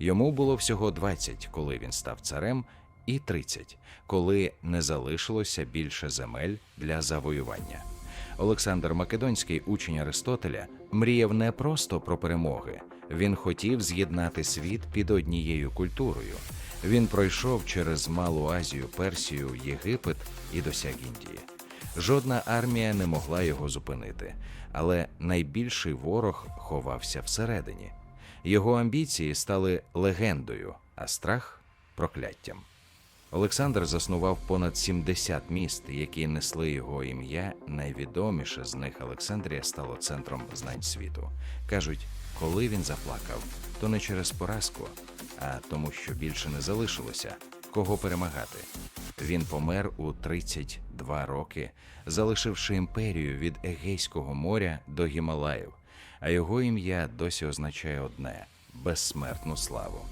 Йому було всього 20, коли він став царем, і 30, коли не залишилося більше земель для завоювання. Олександр Македонський, учень Аристотеля, мріяв не просто про перемоги. Він хотів з'єднати світ під однією культурою. Він пройшов через Малу Азію, Персію, Єгипет і досяг Індії. Жодна армія не могла його зупинити, але найбільший ворог ховався всередині. Його амбіції стали легендою, а страх прокляттям. Олександр заснував понад 70 міст, які несли його ім'я. Найвідоміше з них Олександрія стало центром знань світу. Кажуть, коли він заплакав, то не через поразку, а тому, що більше не залишилося кого перемагати. Він помер у 32 роки, залишивши імперію від Егейського моря до Гімалаїв, а його ім'я досі означає одне безсмертну славу.